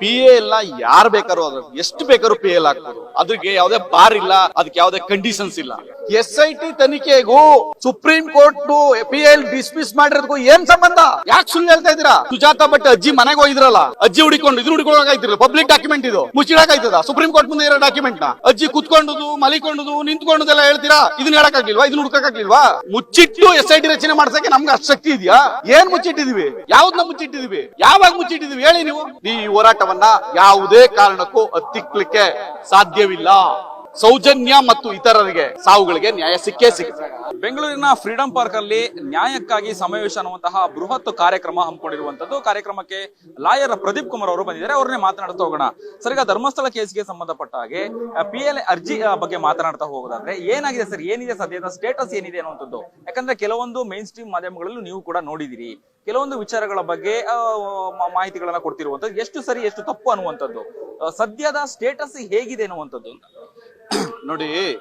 P A ಎಲ್ಲ ಯಾರು ಬೇಕಾದ್ರು ಅದ್ರ ಎಷ್ಟು ಬೇಕಾದ್ರೂ ಪಿ ಎಲ್ ಹಾಕ್ಬೋದು. ಅದಕ್ಕೆ ಯಾವ್ದೇ ಬಾರ್ ಇಲ್ಲ ಅದಕ್ಕೆ ಯಾವ್ದೇ ಕಂಡೀಷನ್ಸ್ ಇಲ್ಲ. S I T ತನಿಖೆಗೂ supreme court P L dismiss ಮಾಡಿರೋದಕ್ಕೂ ಏನ್ ಸಂಬಂಧ? ಯಾಕೆ ಸುಳ್ಳು ಹೇಳ್ತಾ ಇದ್ದೀರಾ? ಸುಜಾತ ಭಟ್ ಅಜ್ಜಿ ಮನೆಗೆ ಹೋಗಿದ್ರಲ್ಲ, ಅಜ್ಜಿ ಹುಡಿಕೊಂಡು ಇದನ್ನ ಹುಡ್ಕೊಳಕಾಯ್ತಿರಲ್ಲ ಪಬ್ಲಿಕ್ ಡಾಕ್ಯುಮೆಂಟ್ ಇದು. ಮುಚ್ಚಿಡಕಾಯ್ತದ ಸುಪ್ರೀಂ ಕೋರ್ಟ್ ಮುಂದೆ ಇರೋ ಡಾಕ್ಯುಮೆಂಟ್ನ? ಅಜ್ಜಿ ಕುತ್ಕೊಂಡು ಮಲಿಕೊಂಡುದು, ನಿಂತ್ಕೊಂಡುದೆಲ್ಲ ಹೇಳ್ತೀರಾ? ಇದನ್ನ ಹೇಳಕಾಗ್ಲಿಲ್ವಾ ಇದನ್ನ ಹುಡ್ಕಾಗ್ಲಿಲ್ವಾ ಮುಚ್ಚಿಟ್ಟು ಎಸ್ ಐ ಟಿ ರಚನೆ ಮಾಡ್ಸಕ್ಕೆ ನಮ್ಗೆ ಅಷ್ಟು ಶಕ್ತಿ ಇದೆಯಾ? ಏನ್ ಮುಚ್ಚಿಟ್ಟಿದೀವಿ? ಯಾವ್ದನ್ನ ಮುಚ್ಚಿಟ್ಟಿದೀವಿ? ಯಾವಾಗ ಮುಚ್ಚಿಟ್ಟಿದೀವಿ? ಹೇಳಿ ನೀವು. ಈ ಹೋರಾಟವನ್ನ ಯಾವುದೇ ಕಾರಣಕ್ಕೂ ಹತ್ತಿಕ್ಲಿಕ್ಕೆ ಸಾಧ್ಯವಿಲ್ಲ. ಸೌಜನ್ಯ ಮತ್ತು ಇತರರಿಗೆ ಸಾವುಗಳಿಗೆ ನ್ಯಾಯ ಸಿಕ್ಕೇ ಸಿಗುತ್ತೆ ಬೆಂಗಳೂರಿನ ಫ್ರೀಡಂ ಪಾರ್ಕ್ ಅಲ್ಲಿ ನ್ಯಾಯಕ್ಕಾಗಿ ಸಮಾವೇಶ ಅನ್ನುವಂತಹ ಬೃಹತ್ ಕಾರ್ಯಕ್ರಮ ಹಮ್ಮಿಕೊಂಡಿರುವಂತದ್ದು ಕಾರ್ಯಕ್ರಮಕ್ಕೆ ಲಾಯರ್ ಪ್ರದೀಪ್ ಕುಮಾರ್ ಅವರು ಬಂದಿದ್ದಾರೆ. ಅವ್ರನ್ನೇ ಮಾತನಾಡ್ತಾ ಹೋಗೋಣ. ಸರ್, ಈಗ ಧರ್ಮಸ್ಥಳ ಕೇಸ್ಗೆ ಸಂಬಂಧಪಟ್ಟ ಹಾಗೆ ಪಿ ಎಲ್ ಅರ್ಜಿ ಬಗ್ಗೆ ಮಾತನಾಡ್ತಾ ಹೋಗೋದಾದ್ರೆ ಏನಾಗಿದೆ ಸರ್? ಏನಿದೆ ಸದ್ಯದ ಸ್ಟೇಟಸ್ ಏನಿದೆ ಅನ್ನುವಂಥದ್ದು? ಯಾಕಂದ್ರೆ ಕೆಲವೊಂದು ಮೇನ್ ಸ್ಟ್ರೀಮ್ ಮಾಧ್ಯಮಗಳಲ್ಲೂ ನೀವು ಕೂಡ ನೋಡಿದಿರಿ. ಕೆಲವೊಂದು ವಿಚಾರಗಳ ಬಗ್ಗೆ ಮಾಹಿತಿಗಳನ್ನ ಕೊಡ್ತಿರುವಂತದ್ದು ಎಷ್ಟು ಸರಿ, ಎಷ್ಟು ತಪ್ಪು ಅನ್ನುವಂಥದ್ದು. ಸದ್ಯದ ಸ್ಟೇಟಸ್ ಹೇಗಿದೆ ಅನ್ನುವಂಥದ್ದು? ನೋಡಿ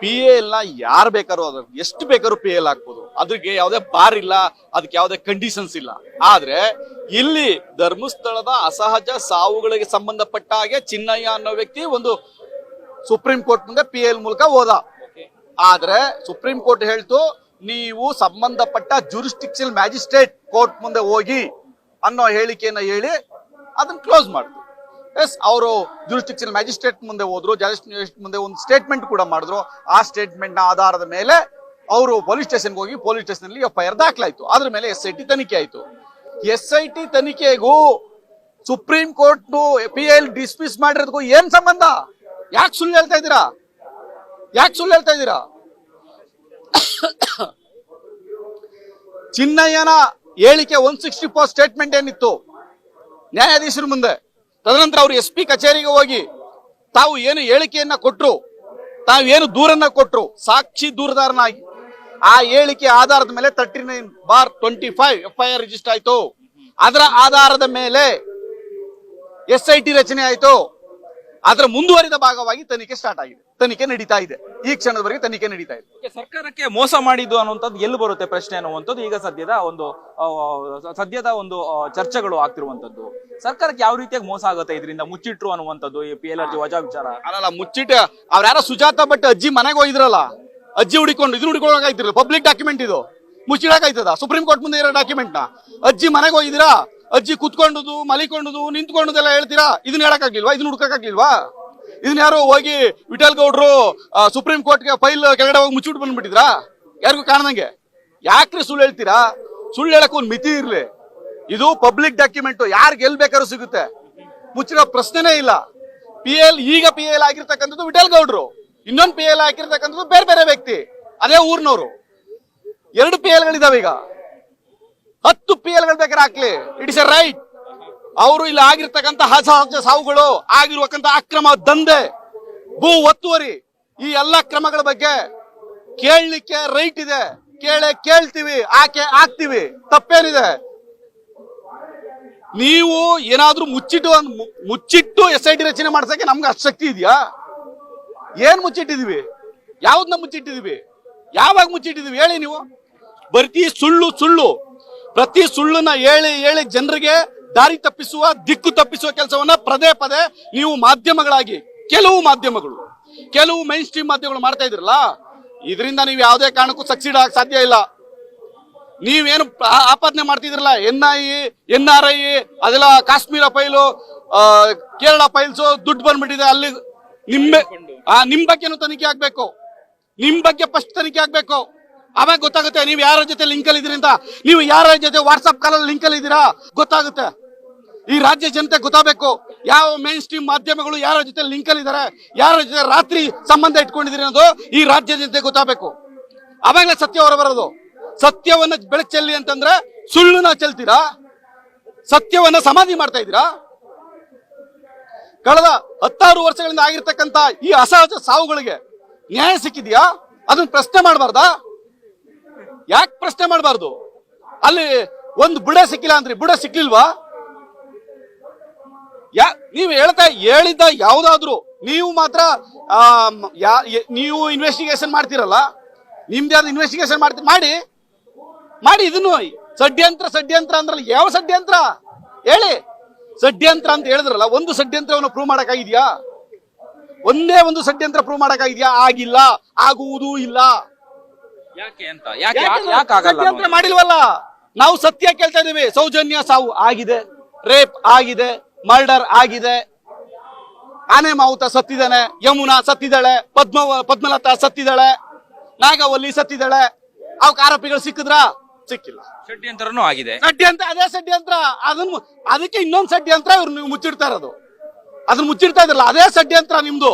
ಪಿ ಎ ಎಲ್ಲ ಯಾರು ಬೇಕಾದ್ರೂ ಅದ್ರ ಎಷ್ಟು ಬೇಕಾದ್ರೂ ಪಿ ಎಲ್ ಹಾಕ್ಬೋದು. ಅದಕ್ಕೆ ಯಾವುದೇ ಬಾರ್ ಇಲ್ಲ ಅದಕ್ಕೆ ಯಾವುದೇ ಕಂಡೀಷನ್ಸ್ ಇಲ್ಲ. ಆದ್ರೆ, ಇಲ್ಲಿ ಧರ್ಮಸ್ಥಳದ ಅಸಹಜ ಸಾವುಗಳಿಗೆ ಸಂಬಂಧಪಟ್ಟ ಹಾಗೆ ಚಿನ್ನಯ್ಯ ಅನ್ನೋ ವ್ಯಕ್ತಿ ಒಂದು ಸುಪ್ರೀಂ ಕೋರ್ಟ್ ಮುಂದೆ ಪಿ ಎಲ್ ಮೂಲಕ ಹೋದ. ಆದ್ರೆ ಸುಪ್ರೀಂ ಕೋರ್ಟ್ ಹೇಳ್ತು, ನೀವು ಸಂಬಂಧಪಟ್ಟ ಜುರಿಸ್ಟಿಕ್ಷನ್ ಮ್ಯಾಜಿಸ್ಟ್ರೇಟ್ ಕೋರ್ಟ್ ಮುಂದೆ ಹೋಗಿ ಅನ್ನೋ ಹೇಳಿಕೆಯನ್ನ ಹೇಳಿ, ಅದನ್ನ ಕ್ಲೋಸ್ ಮಾಡಿದ್ರು ಎಸ್, ಅವರು ಜುರಿಸ್ಟಿಕ್ಷನ್ ಮ್ಯಾಜಿಸ್ಟ್ರೇಟ್ ಮುಂದೆ ಹೋದ್ರು ಜಡ್ಜ್ ಮುಂದೆ ಒಂದು ಸ್ಟೇಟ್ಮೆಂಟ್ ಕೂಡ ಮಾಡಿದ್ರು. ಆ ಸ್ಟೇಟ್ಮೆಂಟ್ ಆಧಾರದ ಮೇಲೆ ಅವರು ಪೊಲೀಸ್ ಸ್ಟೇಷನ್ಗೆ ಹೋಗಿ ಪೊಲೀಸ್ ಸ್ಟೇಷನ್ ಅಲ್ಲಿ ಎಫ್ ಐ ಆರ್ ದಾಖಲಾಯಿತು. ಅದ್ರ ಮೇಲೆ ಎಸ್ ಐ ಟಿ ತನಿಖೆ ಆಯಿತು. S I T ತನಿಖೆಗೂ supreme court P L dismiss ಮಾಡಿರೋದಕ್ಕೂ ಏನ್ ಸಂಬಂಧ? ಯಾಕೆ ಸುಳ್ಳು ಹೇಳ್ತಾ ಇದ್ದೀರಾ? ಯಾಕೆ ಸುಳ್ಳು ಹೇಳ್ತಾ ಇದ್ದೀರಾ? ಚಿನ್ನಯ್ಯನ ಹೇಳಿಕೆ ಒನ್ ಸಿಕ್ಸ್ಟಿ ಫೋರ್ ಸ್ಟೇಟ್ಮೆಂಟ್ ಏನಿತ್ತು? ನ್ಯಾಯಾಧೀಶರ ಮುಂದೆ. ತದನಂತರ ಅವರು ಎಸ್ ಪಿ ಕಚೇರಿಗೆ ಹೋಗಿ ತಾವು ಏನು ಹೇಳಿಕೆಯನ್ನ ಕೊಟ್ಟರು ತಾವು ಏನು ದೂರನ್ನ ಕೊಟ್ಟರು ಸಾಕ್ಷಿ ದೂರದಾರನಾಗಿ, ಆ ಹೇಳಿಕೆ ಆಧಾರದ ಮೇಲೆ thirty nine bar twenty five F I R register ಆಯ್ತು. ಅದರ ಆಧಾರದ ಮೇಲೆ ಎಸ್ ಐ ಟಿ ರಚನೆ ಆಯ್ತು. ಅದರ ಮುಂದುವರಿದ ಭಾಗವಾಗಿ ತನಿಖೆ ಸ್ಟಾರ್ಟ್ ಆಗಿದೆ. ತನಿಖೆ ನಡೀತಾ ಇದೆ. ಈ ಕ್ಷಣದವರೆಗೆ ತನಿಖೆ ನಡೀತಾ ಇದೆ. ಸರ್ಕಾರಕ್ಕೆ ಮೋಸ ಮಾಡಿದ್ದು ಅನ್ನುವಂಥದ್ದು ಎಲ್ಲಿ ಬರುತ್ತೆ ಪ್ರಶ್ನೆ ಅನ್ನುವಂಥದ್ದು ಈಗ ಸದ್ಯದ ಒಂದು ಸದ್ಯದ ಒಂದು ಚರ್ಚೆಗಳು ಆಗ್ತಿರುವಂತದ್ದು ಸರ್ಕಾರಕ್ಕೆ ಯಾವ ರೀತಿಯಾಗಿ ಮೋಸ ಆಗುತ್ತೆ ಇದರಿಂದ ಮುಚ್ಚಿಟ್ರು ಅನ್ನುವಂಥದ್ದು ಈ ಪಿ ಎಲ್ ಆರ್ ಜಿ ವಜಾ ವಿಚಾರ? ಅಲ್ಲಲ್ಲ ಮುಚ್ಚಿಟ್ಟ ಅವ್ರ್ಯಾರ ಸುಜಾತ ಭಟ್ ಅಜ್ಜಿ ಮನೆಗೆ ಹೋಗಿದ್ರಲ್ಲ ಅಜ್ಜಿ ಹುಡಿಕೊಂಡು ಇದು ಹುಡ್ಕೊಳಕಾಯ್ತಿರಲ್ಲ ಪಬ್ಲಿಕ್ ಡಾಕ್ಯುಮೆಂಟ್ ಇದು. ಮುಚ್ಚಿಡಕಾಯ್ತದ? ಸುಪ್ರೀಂ ಕೋರ್ಟ್ ಮುಂದೆ ಇರೋ ಡಾಕ್ಯುಮೆಂಟ್ನ? ಅಜ್ಜಿ ಮನೆಗೆ ಹೋಗಿದ್ದೀರಾ? ಅಜ್ಜಿ ಕುತ್ಕೊಂಡುದು ಮಲಿಕೊಂಡುದು ನಿಂತ್ಕೊಂಡದೆಲ್ಲ ಹೇಳ್ತೀರಾ? ಇದನ್ನ ಹೇಳಕ್ಕಾಗ್ಲಿಲ್ವಾ? ಇದನ್ನ ಹುಡ್ಕಕ್ಕಾಗ್ಲಿಲ್ವಾ? ಇದನ್ನ ಯಾರು ಹೋಗಿ ವಿಠಲ್ ಗೌಡ್ರು ಸುಪ್ರೀಂ ಕೋರ್ಟ್ಗೆ ಫೈಲ್ ಕೆಳಗಡೆ ಹೋಗಿ ಮುಚ್ಚಿಟ್ಟು ಬಂದ್ಬಿಟ್ಟಿದ್ರಾ? ಯಾರಿಗೂ ಕಾಣದಂಗೆ? ಯಾಕ್ರಿ ಸುಳ್ಳು ಹೇಳ್ತೀರಾ? ಸುಳ್ಳು ಹೇಳಕ್ ಒಂದ್ ಮಿತಿ ಇರ್ಲಿ. ಇದು ಪಬ್ಲಿಕ್ ಡಾಕ್ಯುಮೆಂಟ್ ಯಾರಿಗೆ ಎಲ್ ಬೇಕಾದ್ರೂ ಸಿಗುತ್ತೆ. ಮುಚ್ಚಿರೋ ಪ್ರಶ್ನೆನೇ ಇಲ್ಲ. ಪಿ ಎಲ್ ಈಗ ಪಿ ಎಲ್ ಆಗಿರ್ತಕ್ಕಂಥದ್ದು ವಿಠಲ್ ಗೌಡ್ರು. ಇನ್ನೊಂದು ಪಿ ಎಲ್ ಆಗಿರ್ತಕ್ಕಂಥದ್ದು ಬೇರೆ ಬೇರೆ ವ್ಯಕ್ತಿ. ಅದೇ ಊರ್ನವರು. ಎರಡು ಪಿ ಎಲ್ ಗಳಿದಾವೆ ಈಗ. ಹತ್ತು ಪಿ ಎಲ್ಗಳು ಬೇಕಾದ್ರೆ ಹಾಕ್ಲಿ. ಇಟ್ ಇಸ್ ಎ ರೈಟ್ ಅವರು ಇಲ್ಲಿ ಆಗಿರ್ತಕ್ಕಂಥ ಹಸ ಸಾವುಗಳು ಆಗಿರುವಂತ ಅಕ್ರಮ ದಂಧೆ, ಭೂ ಒತ್ತುವರಿ, ಈ ಎಲ್ಲ ಕ್ರಮಗಳ ಬಗ್ಗೆ ಕೇಳಲಿಕ್ಕೆ ರೈಟ್ ಇದೆ. ಕೇಳೆ ಕೇಳ್ತೀವಿ, ಆಕೆ ಆಗ್ತೀವಿ. ತಪ್ಪೇನಿದೆ. ನೀವು ಏನಾದ್ರೂ ಮುಚ್ಚಿಟ್ಟು ಮುಚ್ಚಿಟ್ಟು ಎಸ್ ಐ ಟಿ ರಚನೆ ಮಾಡ್ಸಕ್ಕೆ ನಮ್ಗೆ ಅಷ್ಟು ಶಕ್ತಿ ಇದೆಯಾ? ಏನ್ ಮುಚ್ಚಿಟ್ಟಿದೀವಿ? ಯಾವ್ದನ್ನ ಮುಚ್ಚಿಟ್ಟಿದೀವಿ? ಯಾವಾಗ ಮುಚ್ಚಿಟ್ಟಿದೀವಿ? ಹೇಳಿ ನೀವು. ಬರ್ತೀ ಸುಳ್ಳು ಸುಳ್ಳು. ಪ್ರತಿ ಸುಳ್ಳನ್ನ ಹೇಳಿ ಹೇಳಿ ಜನರಿಗೆ ದಾರಿ ತಪ್ಪಿಸುವ, ದಿಕ್ಕು ತಪ್ಪಿಸುವ ಕೆಲಸವನ್ನ ಪದೇ ಪದೇ ನೀವು ಮಾಧ್ಯಮಗಳಾಗಿ, ಕೆಲವು ಮಾಧ್ಯಮಗಳು, ಕೆಲವು ಮೈನ್ ಸ್ಟ್ರೀಮ್ ಮಾಧ್ಯಮಗಳು ಮಾಡ್ತಾ ಇದ್ರಲ್ಲ, ಇದರಿಂದ ನೀವು ಯಾವುದೇ ಕಾರಣಕ್ಕೂ ಸಕ್ಸೀಡ್ ಆಗಕ್ಕೆ ಸಾಧ್ಯ ಇಲ್ಲ. ನೀವೇನು ಆಪಾದನೆ ಮಾಡ್ತಿದ್ರಲ್ಲ N I N R I ಅದೆಲ್ಲ ಕಾಶ್ಮೀರ ಫೈಲು ಕೇರಳ ಫೈಲ್ಸ್, ದುಡ್ಡು ಬಂದ್ಬಿಟ್ಟಿದೆ, ಅಲ್ಲಿ ನಿಮ್ಮ, ಆ, ನಿಮ್ಮ ಬಗ್ಗೆನೂ ತನಿಖೆ ಆಗ್ಬೇಕು. ನಿಮ್ ಬಗ್ಗೆ ಫಸ್ಟ್ ತನಿಖೆ ಆಗ್ಬೇಕು. ಅವಾಗ ಗೊತ್ತಾಗುತ್ತೆ ನೀವು ಯಾರ ಜೊತೆ ಲಿಂಕ್ ಅಲ್ಲಿ ಇದ್ರಿಂದ ಅಂತ. ನೀವು ಯಾರ ಜೊತೆ ಕಾಲಲ್ಲಿ ಲಿಂಕ್ ಅಲ್ಲಿ ಇದ್ದೀರಾ? ಗೊತ್ತಾಗುತ್ತೆ. ಈ ರಾಜ್ಯ ಜನತೆ ಗೊತ್ತಾಗಬೇಕು. ಯಾವ ಮೇನ್ ಸ್ಟ್ರೀಮ್ ಮಾಧ್ಯಮಗಳು ಯಾರ ಜೊತೆ ಲಿಂಕ್ ಅಲ್ಲಿ ಇದಾರೆ ಯಾರ ಜೊತೆ ರಾತ್ರಿ ಸಂಬಂಧ ಇಟ್ಕೊಂಡಿದ್ದೀರಿ ಅನ್ನೋದು ಈ ರಾಜ್ಯ ಜನತೆ ಗೊತ್ತಾಗಬೇಕು. ಅವಾಗಲೇ ಸತ್ಯ ಹೊರ ಬರೋದು ಸತ್ಯವನ್ನ ಬೆಳಕು ಚೆಲ್ಲಿ ಅಂತಂದ್ರೆ ಸುಳ್ಳುನ ಚೆಲ್ತೀರಾ? ಸತ್ಯವನ್ನ ಸಮಾಧಿ ಮಾಡ್ತಾ ಇದ್ದೀರಾ? ಕಳೆದ ಹತ್ತಾರು ವರ್ಷಗಳಿಂದ ಆಗಿರ್ತಕ್ಕಂತ ಈ ಅಸಹಜ ಸಾವುಗಳಿಗೆ ನ್ಯಾಯ ಸಿಕ್ಕಿದ್ಯಾ? ಅದನ್ನ ಪ್ರಶ್ನೆ ಮಾಡಬಾರ್ದಾ? ಯಾಕೆ ಪ್ರಶ್ನೆ ಮಾಡಬಾರ್ದು? ಅಲ್ಲಿ ಒಂದು ಬುಡ ಸಿಕ್ಕಿಲ್ಲ ಅಂದ್ರಿ ಬುಡ ಸಿಕ್ಲಿಲ್ವಾ? ಯಾ, ನೀವು ಹೇಳ್ತಾ ಹೇಳಿದ್ದ ಯಾವ್ದಾದ್ರು, ನೀವು ಮಾತ್ರ ನೀವು ಇನ್ವೆಸ್ಟಿಗೇಷನ್ ಮಾಡ್ತೀರಲ್ಲ? ಆದ ಇನ್ವೆಸ್ಟಿಗೇಷನ್ ಮಾಡ್ತೀರಿ ಮಾಡಿ. ಮಾಡಿ ಇದನ್ನು. ಷಡ್ಯಂತ್ರ ಷಡ್ಯಂತ್ರ ಅಂದ್ರಲ್ಲ ಯಾವ ಷಡ್ಯಂತ್ರ? ಹೇಳಿ. ಷಡ್ಯಂತ್ರ ಅಂತ ಹೇಳಿದ್ರಲ್ಲ, ಒಂದು ಷಡ್ಯಂತ್ರವನ್ನು ಪ್ರೂವ್ ಮಾಡಕ್ಕಾಗಿದ್ಯಾ? ಒಂದೇ ಒಂದು ಷಡ್ಯಂತ್ರ ಪ್ರೂವ್ ಮಾಡಕ್ಕಾಗಿದ್ಯಾ? ಆಗಿಲ್ಲ. ಆಗುವುದೂ ಇಲ್ಲ. ಯಾಕೆ ಅಂತ? ಯಾಕೆ ಯಾಕೆ ಆಗಲ್ಲ ಷಡ್ಯಂತ್ರ ಮಾಡಿಲ್ವಲ್ಲ? ನಾವು ಸತ್ಯ ಕೇಳ್ತಾ ಇದೀವಿ ಸೌಜನ್ಯ ಸಾವು ಆಗಿದೆ. ರೇಪ್ ಆಗಿದೆ. ಮರ್ಡರ್ ಆಗಿದೆ. ಆನೆ ಮಾವುತ ಸತ್ತಿದ್ದಾನೆ. ಯಮುನಾ ಸತ್ತಿದ್ದಾಳೆ. ಪದ್ಮ ಪದ್ಮಲತಾ ಸತ್ತಿದ್ದಾಳೆ. ನಾಗವಲ್ಲಿ ಸತ್ತಿದ್ದಾಳೆ. ಅವಕ್ಕೆ ಆರೋಪಿಗಳು ಸಿಕ್ಕಿದ್ರ? ಸಿಕ್ಕಿಲ್ಲ. ಷಡ್ಯಂತ್ರನೂ ಆಗಿದೆ. ಷಡ್ಯಂತ್ರ ಅದೇ ಷಡ್ಯಂತ್ರ. ಅದನ್ನ ಅದಕ್ಕೆ ಇನ್ನೊಂದು ಷಡ್ಯಂತ್ರ ಇವ್ರು ನೀವು ಮುಚ್ಚಿಡ್ತಾ ಇರೋದು. ಅದನ್ನ ಮುಚ್ಚಿಡ್ತಾ ಇದ್ರಲ್ಲ ಅದೇ ಷಡ್ಯಂತ್ರ ನಿಮ್ದು.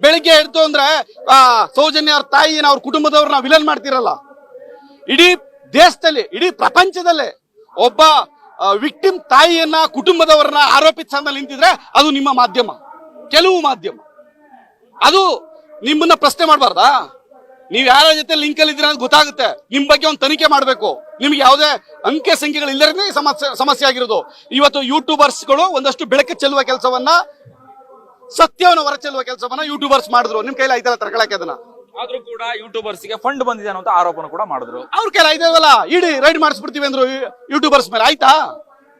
ಬೆಳಿಗ್ಗೆ ಎಡ್ತು ಅಂದ್ರೆ, ಆ ಸೌಜನ್ಯ ಅವ್ರ ತಾಯಿನ ಅವ್ರ ಕುಟುಂಬದವ್ರನ್ನ ವಿಲನ್ ಮಾಡ್ತಿರಲ್ಲ. ಇಡೀ ದೇಶದಲ್ಲಿ, ಇಡೀ ಪ್ರಪಂಚದಲ್ಲಿ ಒಬ್ಬ ವಿಕ್ಟಿಮ್ ತಾಯಿಯನ್ನ, ಕುಟುಂಬದವರನ್ನ ಆರೋಪಿತ ಸ್ಥಾನದಲ್ಲಿ ನಿಂತಿದ್ರೆ ಅದು ನಿಮ್ಮ ಮಾಧ್ಯಮ. ಕೆಲವು ಮಾಧ್ಯಮ. ಅದು ನಿಮ್ಮನ್ನ ಪ್ರಶ್ನೆ ಮಾಡಬಾರ್ದಾ? ನೀವ್ ಯಾರ ಜೊತೆ ಲಿಂಕ್ ಅಲ್ಲಿ ಇದ್ದೀರಾ ಅಂತ ಗೊತ್ತಾಗುತ್ತೆ. ನಿಮ್ ಬಗ್ಗೆ ಒಂದು ತನಿಖೆ ಮಾಡಬೇಕು. ನಿಮ್ಗೆ ಯಾವುದೇ ಅಂಕೆ ಸಂಖ್ಯೆಗಳು ಇಲ್ಲದೇ ಸಮಸ್ಯೆ ಸಮಸ್ಯೆ ಆಗಿರೋದು. ಇವತ್ತು ಯೂಟ್ಯೂಬರ್ಸ್ಗಳು ಒಂದಷ್ಟು ಬೆಳಕು ಚೆಲ್ಲುವ ಕೆಲಸವನ್ನ ಸತ್ಯವನ್ನು ಹೊರಚೆಲ್ಲುವ ಕೆಲಸವನ್ನ ಯೂಟ್ಯೂಬರ್ಸ್ ಮಾಡಿದ್ರು. ನಿಮ್ ಕೈಲಿ ಐದಲ್ಲ ತರ್ಕೊಳಕ್ಕೆ ಅದನ್ನ? ಆದ್ರೂ ಕೂಡ ಯೂಟ್ಯೂಬರ್ಸ್ಗೆ ಫಂಡ್ ಬಂದಿದೆ ಅನ್ನೋ ಆರೋಪನ ಕೂಡ ಮಾಡಿದ್ರು. ಅವ್ರ ಕೈಲಿ ಐದಲ್ಲ ಇಡೀ ರೈಡ್ ಮಾಡಿಸ್ಬಿಡ್ತೀವಿ ಅಂದ್ರು ಯೂಟ್ಯೂಬರ್ಸ್ ಮೇಲೆ. ಆಯ್ತಾ?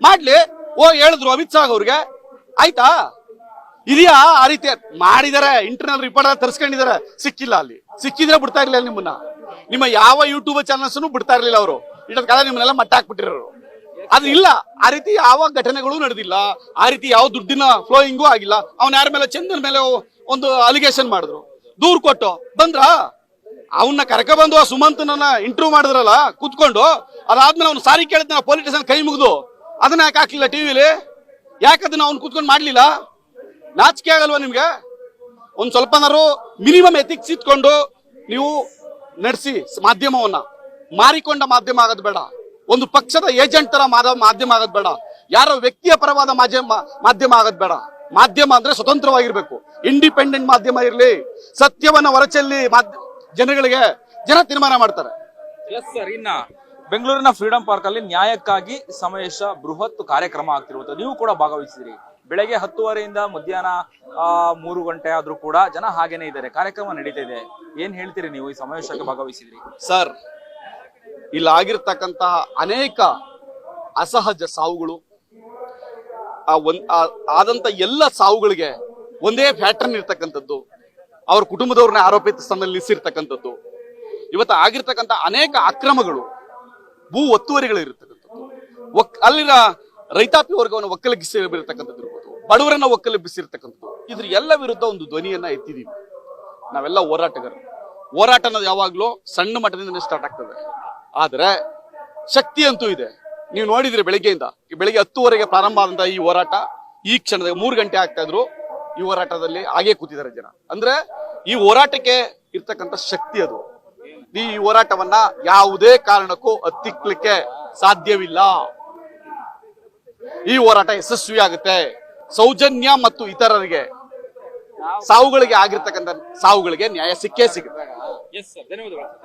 ಮಾಡ್ಲಿ. ಓ ಹೇಳಿದ್ರು ಅಮಿತ್ ಶಾ ಅವ್ರಿಗೆ. ಆಯ್ತಾ? ಇದೆಯಾ ಆ ರೀತಿ ಮಾಡಿದಾರೆ. ಇಂಟರ್ನಲ್ ರಿಪೋರ್ಟ್ ತರಿಸ್ಕೊಂಡಿದ್ದಾರೆ ಸಿಕ್ಕಿಲ್ಲ ಅಲ್ಲಿ. ಸಿಕ್ಕಿದ್ರೆ ಬಿಡ್ತಾ ಇರ್ಲಿಲ್ಲ ನಿಮ್ಮನ್ನ. ನಿಮ್ಮ ಯಾವ ಯೂಟ್ಯೂಬ್ ಚಾನಲ್ಸ್ ಬಿಡ್ತಾ ಇರ್ಲಿಲ್ಲ ಅವರು. ಇಟ್ಟದ ಕಾಲ ನಿಮ್ಮನ್ನೆಲ್ಲ ಮಟ್ಟ ಹಾಕ್ಬಿಟ್ಟಿರೋರು. ಅದು ಇಲ್ಲ. ಆ ರೀತಿ ಯಾವ ಘಟನೆಗಳು ನಡೆದಿಲ್ಲ. ಆ ರೀತಿ ಯಾವ ದುಡ್ಡಿನ ಫ್ಲೋಯಿಂಗು ಆಗಿಲ್ಲ. ಅವನ ಯಾರ ಮೇಲೆ? ಚಂದನ ಮೇಲೆ ಒಂದು ಅಲಿಗೇಷನ್ ಮಾಡಿದ್ರು. ದೂರ್ ಕೊಟ್ಟು. ಬಂದ್ರ? ಅವನ್ನ ಕರ್ಕ ಬಂದು ಆ ಸುಮಂತನನ್ನ ಇಂಟರ್ವ್ಯೂ ಮಾಡಿದ್ರಲ್ಲ, ಕೂತ್ಕೊಂಡು, ಅದಾದ್ಮೇಲೆ ಅವ್ನು ಸಾರಿ ಕೇಳಿದ್ನ ಸ್ಟೇಷನ್ ಕೈ ಮುಗಿದು. ಅದನ್ನ ಯಾಕೆ ಹಾಕ್ಲಿಲ್ಲ ಟಿವಿಲಿ ಯಾಕೆ ಅದನ್ನ ಅವ್ನು ಕೂತ್ಕೊಂಡು ಮಾಡ್ಲಿಲ್ಲ? ನಾಚಿಕೆ ಆಗಲ್ವಾ ನಿಮ್ಗೆ? ಒಂದ್ ಸ್ವಲ್ಪನಾರು ಮಿನಿಮಮ್ ಎಥಿಕ್ಸ್ ಇಟ್ಕೊಂಡು ನೀವು ನಡೆಸಿ ಮಾಧ್ಯಮವನ್ನ. ಮಾರಿಕೊಂಡ ಮಾಧ್ಯಮ ಆಗೋದು ಬೇಡ. ಒಂದು ಪಕ್ಷದ ಏಜೆಂಟ್ ತರ ಮಾದ- ಮಾಧ್ಯಮ ಆಗದ್ ಬೇಡ. ಯಾರೋ ವ್ಯಕ್ತಿಯ ಪರವಾದ ಮಾಧ್ಯಮ ಮಾಧ್ಯಮ ಆಗೋದು ಬೇಡ. ಮಾಧ್ಯಮ ಅಂದ್ರೆ ಸ್ವತಂತ್ರವಾಗಿರ್ಬೇಕು. ಇಂಡಿಪೆಂಡೆಂಟ್ ಮಾಧ್ಯಮ ಇರಲಿ ಸತ್ಯವನ್ನ ಹೊರಚೆಲ್ಲಿ ಜನಗಳಿಗೆ ಜನ ತೀರ್ಮಾನ ಮಾಡ್ತಾರೆ. ಎಸ್ ಸರ್ ಇನ್ನ ಬೆಂಗಳೂರಿನ ಫ್ರೀಡಂ ಪಾರ್ಕ್ ಅಲ್ಲಿ ನ್ಯಾಯಕ್ಕಾಗಿ ಸಮಾವೇಶ ಬೃಹತ್ ಕಾರ್ಯಕ್ರಮ ಆಗ್ತಿರುವಂತ ನೀವು ಕೂಡ ಭಾಗವಹಿಸಿದ್ರಿ. ಬೆಳಗ್ಗೆ ಹತ್ತುವರೆಯಿಂದ ಮಧ್ಯಾಹ್ನ ಆ, ಮೂರು ಗಂಟೆ ಆದ್ರೂ ಕೂಡ ಜನ ಹಾಗೇನೆ ಇದ್ದಾರೆ. ಕಾರ್ಯಕ್ರಮ ನಡೀತಾ ಇದೆ. ಏನ್ ಹೇಳ್ತೀರಿ ನೀವು ಈ ಸಮಾವೇಶಕ್ಕೆ ಭಾಗವಹಿಸಿದ್ರಿ? ಸರ್ ಇಲ್ಲಿ ಆಗಿರ್ತಕ್ಕಂತಹ ಅನೇಕ ಅಸಹಜ ಸಾವುಗಳು, ಆ ಒಂದ್ ಆದಂತ ಎಲ್ಲ ಸಾವುಗಳಿಗೆ ಒಂದೇ ಪ್ಯಾಟರ್ನ್ ಇರ್ತಕ್ಕಂಥದ್ದು. ಅವ್ರ ಕುಟುಂಬದವ್ರನ್ನ ಆರೋಪಿತ ಸ್ಥಾನದಲ್ಲಿ ನಿಲ್ಲಿಸಿರ್ತಕ್ಕಂಥದ್ದು ಇವತ್ತು ಆಗಿರ್ತಕ್ಕಂಥ ಅನೇಕ ಅಕ್ರಮಗಳು, ಭೂ ಒತ್ತುವರಿಗಳು ಇರತಕ್ಕಂಥದ್ದು. ಒಕ್, ಅಲ್ಲಿನ ರೈತಾಪಿ ವರ್ಗವನ್ನು ಒಕ್ಕಲಗಿಸಿರ್ತಕ್ಕಂಥದ್ದು ಇರ್ಬೋದು. ಬಡವರನ್ನ ಒಕ್ಕಲಗಿಸಿರ್ತಕ್ಕಂಥದ್ದು ಇದ್ರ ಎಲ್ಲ ವಿರುದ್ಧ ಒಂದು ಧ್ವನಿಯನ್ನ ಎತ್ತಿದೀವಿ ನಾವೆಲ್ಲ ಹೋರಾಟಗಾರರು ಹೋರಾಟ ಅನ್ನೋದು ಯಾವಾಗ್ಲೂ ಸಣ್ಣ ಮಟ್ಟದಿಂದ ಸ್ಟಾರ್ಟ್ ಆಗ್ತದೆ. ಆದ್ರೆ ಶಕ್ತಿ ಅಂತೂ ಇದೆ. ನೀವು ನೋಡಿದ್ರಿ ಬೆಳಿಗ್ಗೆಯಿಂದ. ಬೆಳಿಗ್ಗೆ ಹತ್ತುವರೆಗೆ ಪ್ರಾರಂಭ ಆದಂತಹ ಈ ಹೋರಾಟ, ಈ ಕ್ಷಣದ ಮೂರು ಗಂಟೆ ಆಗ್ತಾ ಇದ್ರು ಈ ಹೋರಾಟದಲ್ಲಿ ಹಾಗೆ ಕೂತಿದ್ದಾರೆ ಜನ. ಅಂದ್ರೆ ಈ ಹೋರಾಟಕ್ಕೆ ಇರ್ತಕ್ಕಂಥ ಶಕ್ತಿ ಅದು. ಈ ಹೋರಾಟವನ್ನ ಯಾವುದೇ ಕಾರಣಕ್ಕೂ ಹತ್ತಿಕ್ಲಿಕ್ಕೆ ಸಾಧ್ಯವಿಲ್ಲ. ಈ ಹೋರಾಟ ಯಶಸ್ವಿ ಆಗುತ್ತೆ ಸೌಜನ್ಯ ಮತ್ತು ಇತರರಿಗೆ, ಸಾವುಗಳಿಗೆ ಆಗಿರ್ತಕ್ಕಂಥ ಸಾವುಗಳಿಗೆ ನ್ಯಾಯ ಸಿಕ್ಕೇ ಸಿಗುತ್ತೆ.